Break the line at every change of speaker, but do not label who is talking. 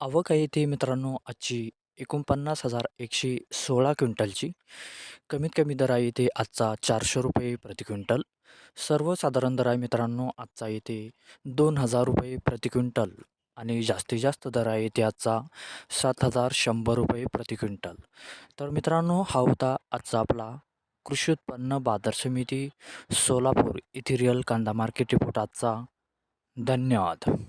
आवक आहे ते मित्रांनो आजची एकोणपन्नास हजार एकशे सोळा क्विंटलची. कमीत कमी दर आहे इथे आजचा चारशे रुपये प्रति क्विंटल. सर्वसाधारण दर आहे मित्रांनो आजचा येते दोन हजार रुपये प्रति क्विंटल आणि जास्तीत जास्त दर आहे ते आजचा सात हजार शंभर रुपये प्रति क्विंटल. तर मित्रांनो हा होता आजचा आपला कृषी उत्पन्न बाजार समिती सोलापूर इथिरियल रिअल कांदा मार्केट रिपोर्ट आजचा. धन्यवाद.